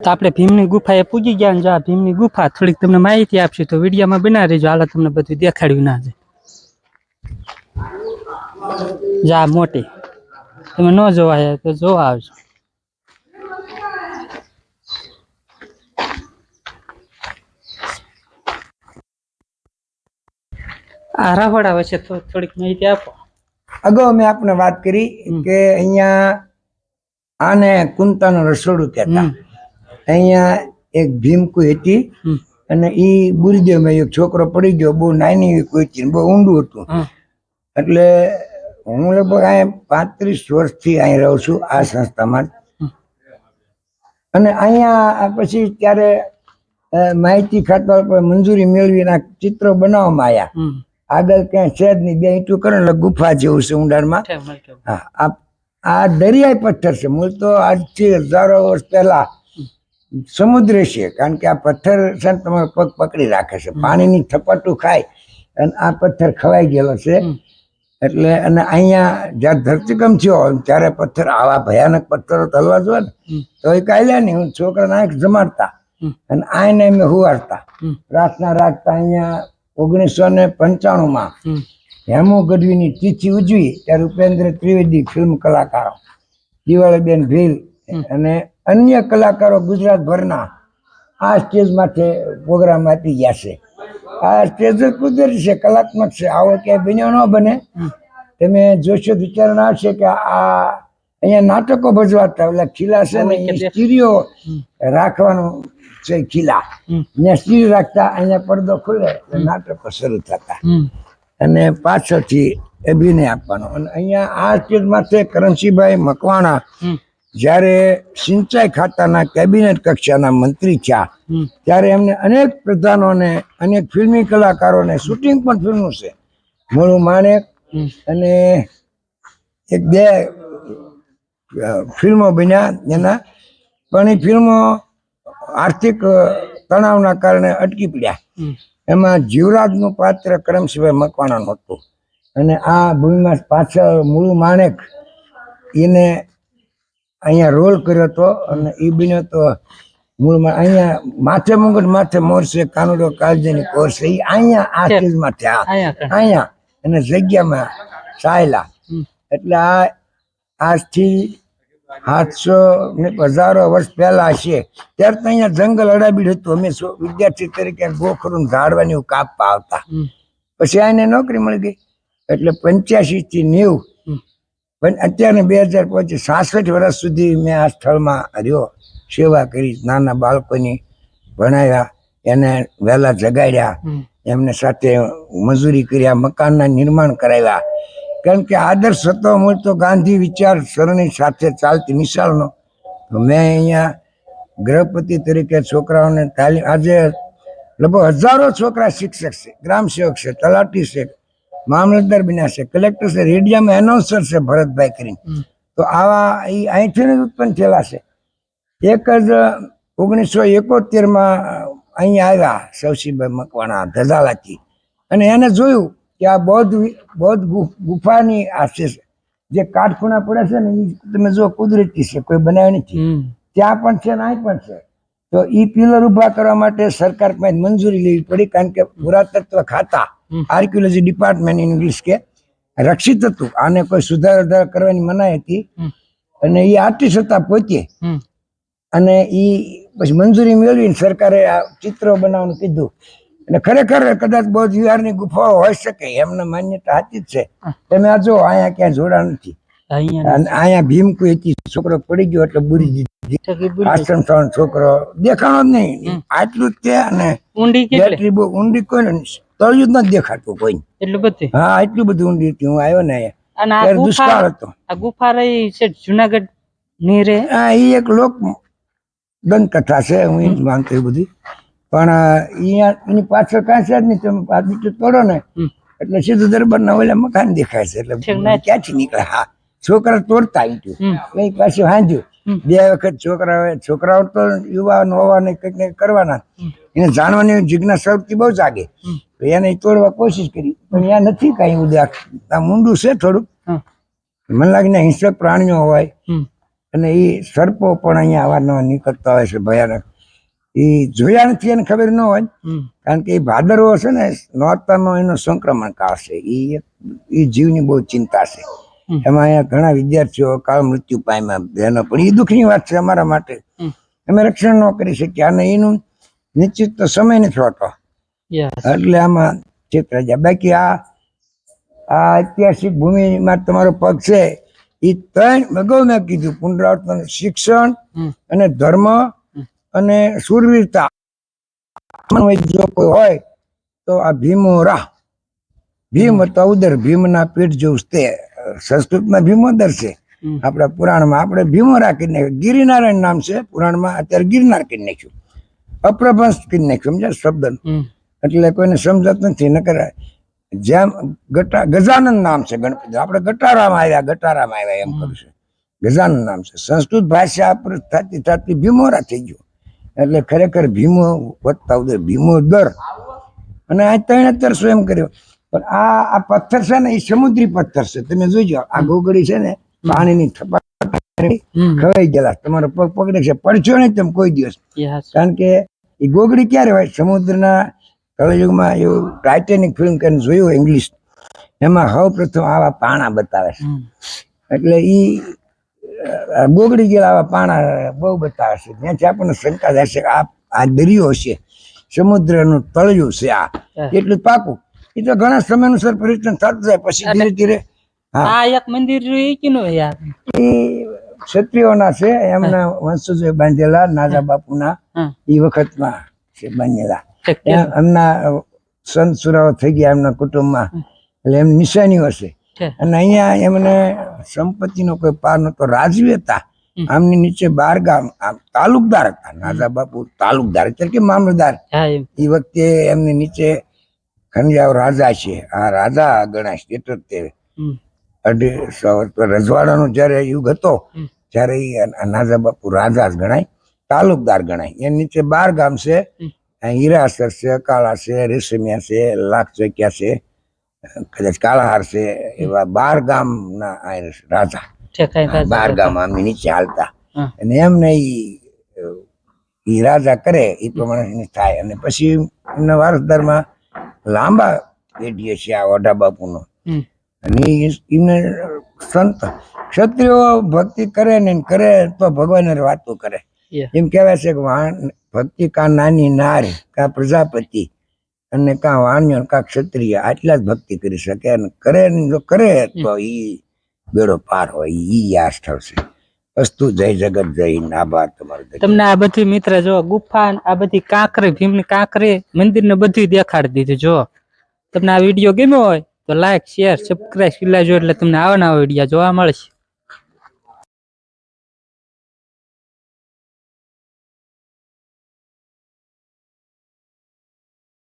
તો આપણે ભીમની ગુફાએ પૂજી ગયા ને જો આ ભીમની ગુફા થોડીક તમને માહિતી આપશે તો વિડીયોમાં બના રહેજો. હાલ તમને બધું દેખાડ્યું ના છે જા મોટી. તમે ન જોવા તો જોવા આવજો. આ રાહોડા વચ્ચે થોડીક માહિતી આપો. અગાઉ મેં આપને વાત કરી કે અહીંયા આને કુંતાનું રસોડું કહેતા. અહીંયા એક ભીમકુ હતી અને એ બુરદેવમાં એક છોકરો પડી ગયો બહુ નાની કોઈ બહુ ઊંડું હતું. એટલે હું લગભગ અહીંયા પાંત્રીસ વર્ષથી અહીં રહું છું આ સંસ્થામાં. અને અહીંયા પછી ત્યારે માહિતી ખાતા પર મંજૂરી મેળવીને આ ચિત્રો બનાવવામાં આવ્યા. આગળ ક્યાંય છે જ નહીં બે ઈંટું કરે ને એટલે ગુફા જેવું છે ઊંડાણમાં. હા આ આ દરિયાઈ પથ્થર છે. મૂળ તો આજથી હજારો વર્ષ પહેલા સમુદ્ર છે કારણ કે આ પથ્થર છે ને તમારો પગ પકડી રાખે છે. પાણીની થપાટું ખાય અને આ પથ્થર ખવાઈ ગયેલો છે. એટલે અને અહીંયા જ્યારે ધરતીકમ થયો ત્યારે પથ્થર આવા ભયાનક પથ્થરો તલવા જોઈએ ને તો એ કાયલા નહીં હું છોકરાને આંખ જમાડતા અને આને અમે હુવાડતા પ્રાર્થના રાખતા અહીંયા ઓગણીસો ને પંચાણુંમાં માં હેમુ ગઢવીની તિથિ ઉજવી ત્યારે ઉપેન્દ્ર ત્રિવેદી ફિલ્મ કલાકારો દિવાળીબેન ભીલ અને અન્ય કલાકારો ગુજરાતભરના આ સ્ટેજ માટે પ્રોગ્રામ આપી ગયા છે. આ સ્ટેજ જ કુદરતી છે કલાત્મક છે. આવો ક્યાંય બન્યો ન બને. તમે જોશો વિચારણા આવશે કે આ અહીંયા નાટકો ભજવાતા ઓલા ખીલા છે ને સ્ટીરિયો રાખવાનું છે ખીલા. ને સ્ત્રી રાખતા અહીંયા પડદો ખુલે એટલે નાટકો શરૂ થતા. અને પાછળથી અભિનય આપવાનો. અને અહીંયા આ સ્ટેજ માથે કરણસિંહભાઈ મકવાણા. જ્યારે સિંચાઈ ખાતાના કેબિનેટ કક્ષાના મંત્રી થયા ત્યારે એમને અનેક પ્રધાનોને અનેક ફિલ્મી કલાકારોને શૂટિંગ પણ ફિલ્મનું છે. મોળું માણેક અને એક બે ફિલ્મો બન્યા એના. પણ એ ફિલ્મો આર્થિક તણાવના કારણે અટકી પડ્યા. એમાં જીવરાજનું પાત્ર કરમસિંહભાઈ મકવાણાનું હતું. અને આ ભૂમિમાં પાછળ મૂળ માણેક એને અહીંયા રોલ કર્યો હતો અને એ બીને તો મૂળમાં અહીંયા માથે મુગટ માથે મોરશે કાનુડો કાળજીની કોરશે એ અહીંયા આ. સ્ટેજમાં થયા અહીંયા અને જગ્યામાં સાયલા એટલે આ આજથી સાતસો ને હજારો વર્ષ પહેલા છે. ત્યારે તો અહીંયા જંગલ અડાબીડ હતું. અમે વિદ્યાર્થી તરીકે ગોખરું ઝાડવાની કાપવા આવતા. પછી આને નોકરી મળી ગઈ. એટલે પંચ્યાસી થી નેવું. પણ અત્યારે બે હજાર પચીસ સાસઠ વર્ષ સુધી મેં આ સ્થળમાં રહ્યો સેવા કરી નાના બાળકોની ભણાવ્યા એને વહેલા જગાડ્યા એમને સાથે મજૂરી કર્યા મકાનના નિર્માણ કરાવ્યા. કારણ કે આદર્શ હતો મૂળ તો ગાંધી વિચાર સરણી સાથે ચાલતી મિસાલનો. તો મેં અહીંયા ગૃહપતિ તરીકે છોકરાઓને તાલીમ આજે લગભગ હજારો છોકરા શિક્ષક છે ગ્રામ સેવક છે તલાટી છે મામલતદાર બન્યા છે. કલેક્ટર છે રેડિયામાં એનાઉન્સર છે ભરતભાઈ કરીને. તો આવા એ અહીંથી જ ઉત્પન્ન થયેલા છે. એક જ ઓગણીસો એકોતેરમાં અહીંયા આવ્યા સવસીભાઈ મકવાણા ધજાલાથી. અને એને જોયું કે આ બૌદ્ધ બૌદ્ધ ગુફાની આ છે જે કાટખૂણા પડે છે ને એ તમે જો કુદરતી છે કોઈ બનાવી નથી. ત્યાં પણ છે ને અહીં પણ છે. તો એ પિલર ઊભા કરવા માટે સરકાર પાસે મંજૂરી લેવી પડી કારણ કે પુરાતત્વ ખાતા. આર્કિયોલોજી ડિપાર્ટમેન્ટ ઇંગ્લિશ કે રક્ષિત હતું. આને કોઈ સુધાર કરવાની મનાઈ હતી. અને એ આર્ટિસ્ટ હતા પોતે. અને એ પછી મંજૂરી મેળવીને સરકારે આ ચિત્રો બનાવવાનું કીધું. અને ખરેખર કદાચ બૌદ્ધ વિહારની ગુફાઓ હોઈ શકે. એમને માન્યતા સાચી જ છે. તમે આ જો અહીંયા ક્યાંય જોડા નથી. અહીંયા અને અહીંયા ભીમ કોઈ છોકરો પડી ગયો એટલે બુરી દીધી. આશ્રમ થવાનો છોકરો દેખાણો જ નહીં. આટલું જ તે અને ઊંડી કેટલી? બહુ ઊંડી કોઈ તળિયું જ નથી દેખાતું કોઈ એટલું બધું? હા એટલું બધું ઊંડી હતી. હું આવ્યો ને અહીંયા. આ દુષ્કાળ હતો. આ ગુફા રહી છે જુનાગઢની રે હા એ એક લોક દંતકથા છે હું એ જ માનતો બધી. પણ અહીંયા એની પાછળ કાંઈ છે જ નહીં. તમે આ બીજું તોડો ને એટલે સીધું દરબારના ઓલા મકાન દેખાય છે. એટલે ક્યાંથી નીકળે? હા. છોકરા તોડતા આવી પાછું હાંજ્યું. બે વખત છોકરા છોકરાઓ તો હોવાને કંઈક ને કંઈક કરવાના. એને જાણવાની જિજ્ઞાસા સૌથી બહુ જાગે એને તોડવા કોશિશ કરી. પણ ત્યાં નથી કાંઈ ઉદાક આ મૂંડું છે થોડુંક. મને લાગે ને હિંસક પ્રાણીઓ હોય. અને એ સર્પો પણ અહીંયા અવારનવાર નીકળતા હોય છે ભયાનક. એ જોયા નથી એને ખબર ન હોય. કારણ કે એ ભાદરવો છે ને નોરતાનો એનો સંક્રમણ કાળ છે એ જીવની બહુ ચિંતા છે. એમાં અહીંયા ઘણા વિદ્યાર્થીઓ કાળ મૃત્યુ પામ્યા બહેનો. પણ એ દુઃખની વાત છે અમારા માટે. અમે રક્ષણ ન કરી શક્યા અને એનું નિશ્ચિત તો સમય નથી હોતો. એટલે આમાં ચિત્ર જાય બાકી આ આ ઐતિહાસિક ભૂમિમાં તમારો પગ છે. એ ત્રણ અગાઉ મેં કીધું. પુનરાવર્તન શિક્ષણ અને ધર્મ અને સુરવીરતા જો કોઈ હોય તો આ ભીમો રાહ. ભીમ હતા ઉદર. ભીમના પીઠ જેવું તે સંસ્કૃતમાં ભીમોદર છે. આપણા પુરાણમાં આપણે ભીમોરા કરી નાખ્યું ગિરિનારાયણ નામ છે. પુરાણમાં અત્યારે ગિરનાર કરી નાખ્યું. અપ્રભંશ કરી નાખ્યું સમજાય શબ્દ એટલે કોઈને સમજત નથી નકર જેમ ગટા ગજાનંદ નામ છે ગણપતિ. આપણે ગટારામ આવ્યા ગટારામાં આવ્યા એમ કહ્યું છે. ગજાનંદ નામ છે. સંસ્કૃત ભાષા થતી થતી ભીમોરા થઈ ગયું. એટલે ખરેખર ભીમો વધતા ઉદય ભીમો દર. અને આ ત્રણ તરસો એમ કર્યો. પણ આ આ પથ્થર છે ને એ સમુદ્રી પથ્થર છે. તમે જોજો આ ગોગડી છે ને પાણીની ખવાઈ ગયેલા તમારો પગ પકડે છે. પડશો નહીં તમે કોઈ દિવસ. કારણ કે એ ગોગડી ક્યારે હોય? સમુદ્રના કળયુગમાં એવું ટાઇટેનિક ફિલ્મ કરીને જોયું ઇંગ્લિશ. એમાં સૌ પ્રથમ આવા પાણા બતાવે છે. એટલે એ ગોગડી ગયેલા આવા પાણા બહુ બતાવે છે. ત્યાંથી આપણને શંકા થાય છે આ આ દરિયો છે. સમુદ્રનું તળિયું છે આ. એટલું પાકું. એ તો ઘણા સમયાનુસાર પરિવર્તન થતું જાય પછી ધીરે ધીરે આ એક મંદિર એ યાર? એ ક્ષત્રિયોના છે એમના વંશજો બાંધેલા નાના બાપુના એ વખતમાં છે બાંધેલા. એમના સંત સુરાઓ થઈ ગયા એમના કુટુંબમાં. એટલે એમ નિશાનીઓ છે. છે. અને અહીંયા એમને સંપત્તિનો કોઈ પાર નતો રાજવી હતા આમની નીચે બાર ગામ આમ તાલુકદાર હતા. નાજા બાપુ તાલુકદાર એટલે કે મામલદાર? એ વખતે એમની નીચે ખંડિયાઓ રાજા છે. આ રાજા ગણાય જ અઢીસો રજવાડાનો જ્યારે યુગ હતો ત્યારે એ નાજા બાપુ રાજા જ ગણાય તાલુકદાર ગણાય. એની નીચે બાર ગામ છે હીરાસર છે કાળા છે રેશમિયા છે લાખ ચોક્યા છે કદાચ કાળાહાર છે એવા બાર ગામના ના રાજા. બાર ગામ આમની નીચે હાલતા. અને એમને ઈ ઈ રાજા કરે એ પ્રમાણે થાય. અને પછી એમના વારસદારમાં લાંબા પેઢીએ છે આ વડા બાપુનો. અને એમને સંત ક્ષત્રિયો ભક્તિ કરે ને કરે તો ભગવાન વાતો કરે. એમ કહેવાય છે કે વાણ ભક્તિ કા નાની નાર કા પ્રજાપતિ અને કા વાણ્યો કા ક્ષત્રિય આટલા જ ભક્તિ કરી શકે અને કરે જો કરે તો ઈ બેડો પાર હોય ઈ આ સ્થળ છે. અસ્તુ જય જગત, જય આભાર તમારો તમને આ બધી મિત્ર જો ગુફા આ બધી કાંકરે, ભીમની કાંકરે મંદિર ને બધું દેખાડી દીધું, જો. તમને આ વીડિયો ગમ્યો હોય તો લાઈક શેર સબસ્ક્રાઈબ કરી લેજો એટલે તમને આવા નવા વીડિયો જોવા મળશે.